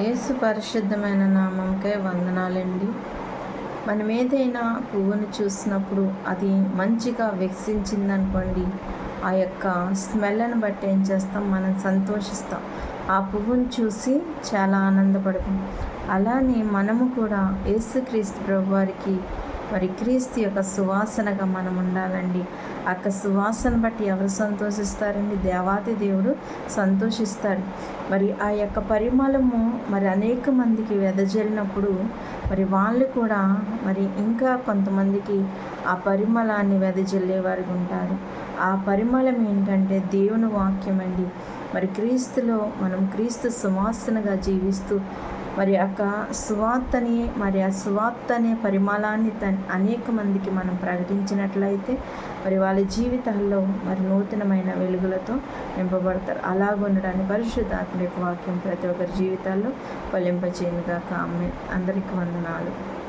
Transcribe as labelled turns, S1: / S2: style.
S1: యేసు పరిశుద్ధమైన నామంకే వందనాలండి. మనం ఏదైనా పువ్వును చూసినప్పుడు అది మంచిగా వికసించిందనుకోండి ఆ యొక్క స్మెల్ను బట్టి ఏం చేస్తాం? మనం సంతోషిస్తాం. ఆ పువ్వును చూసి చాలా ఆనందపడతాం. అలానే మనము కూడా యేసుక్రీస్తు ప్రభు వారికి మరి క్రీస్తు యొక్క సువాసనగా మనం ఉండాలండి. ఆ సువాసన బట్టి ఎవరు సంతోషిస్తారండి? దేవాది దేవుడు సంతోషిస్తాడు. మరి ఆ యొక్క పరిమళము మరి అనేక మందికి వెదజల్లినప్పుడు మరి వాళ్ళు కూడా మరి ఇంకా కొంతమందికి ఆ పరిమళాన్ని వెదజల్లే ఉంటారు. ఆ పరిమళం ఏంటంటే దేవుని వాక్యం అండి మరి క్రీస్తులో మనం క్రీస్తు సువాసనగా జీవిస్తూ మరి యొక్క సువార్తని మరి ఆ సువార్త అనే పరిమళాన్ని అనేక మందికి మనం ప్రకటించినట్లయితే మరి వాళ్ళ జీవితాల్లో మరి నూతనమైన వెలుగులతో నింపబడతారు. అలాగ ఉండడానికి పరిశుద్ధాత్మ యొక్క వాక్యం ప్రతి ఒక్కరి జీవితాల్లో ఫలింపచేయనుగా కామె అందరికీ వందనాలు.